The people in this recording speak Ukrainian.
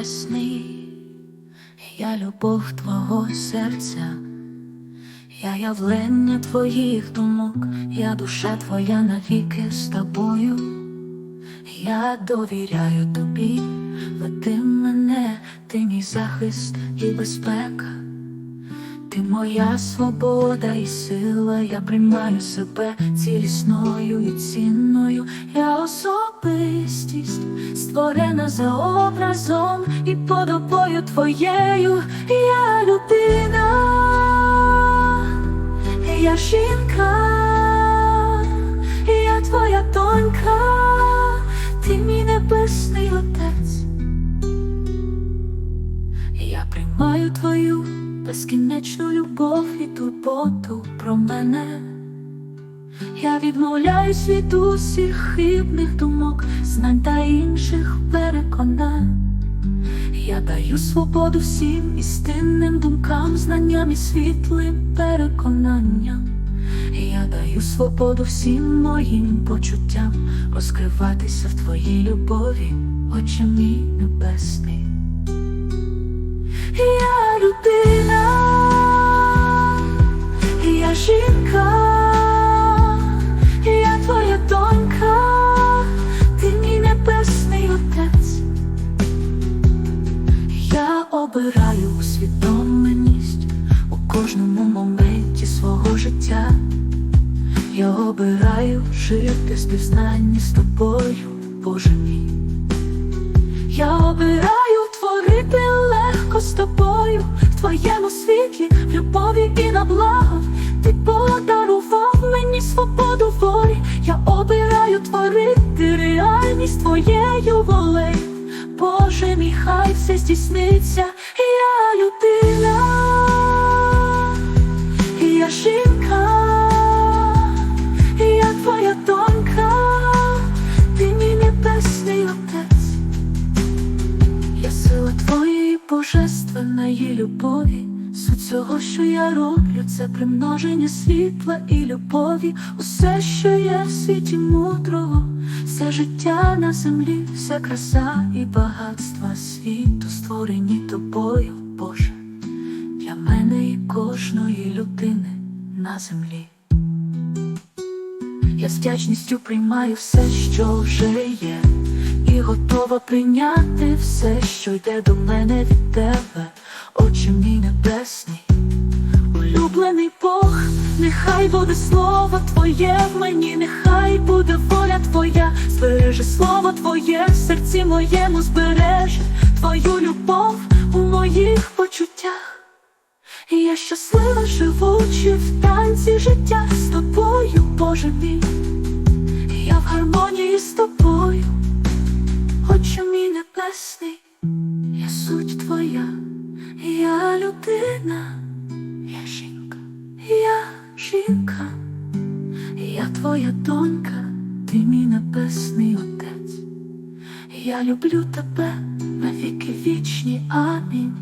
небесний, я любов твого серця, я явлення твоїх думок, я душа твоя навіки з тобою, я довіряю тобі, веди мене, ти мій захист і безпека. Ти моя свобода і сила, я приймаю себе цілісною і цінною. Я особистість, створена за образом і подобою твоєю. Я людина, я жінка, я твоя донька, ти мій небесний отець. Безкінечну любов і турботу про мене. Я відмовляюсь від усіх хибних думок, знань та інших переконань. Я даю свободу всім істинним думкам, знанням і світлим переконанням. Я даю свободу всім моїм почуттям розкриватися в твоїй любові, Отче мій небесний. Я людина, обираю усвідомленість у кожному моменті свого життя. Я обираю жити в з тобою, Боже мій. Я обираю творити легко з тобою в твоєму світлі, в любові і на благо. Ти подарував мені свободу волі. Я обираю творити реальність твоєю волею. Хай все здійсниться. Я людина, я жінка, я твоя донька, ти мій небесний отець. Я сила твоєї божественної любові, суть цього, що я роблю, це примноження світла і любові, усе, що є в світі мудрого, все життя на землі, вся краса і багатства світу, створені тобою, Боже, для мене і кожної людини на землі. Я з вдячністю приймаю все, що вже є, і готова прийняти все, що йде до мене від тебе, Отче мій небесний, улюблений Бог, нехай буде слово Твоє в мені, нехай буде воля Твоя, збереже слово Твоє в серці моєму, збереже Твою любов у моїх почуттях. Я щаслива живучи в танці життя з тобою, Боже мій, я в гармонії з тобою, Отче мій небесний, я суть твоя, я людина, твоя донька, ти мій небесний отець. Я люблю тебе навіки вічні, амінь.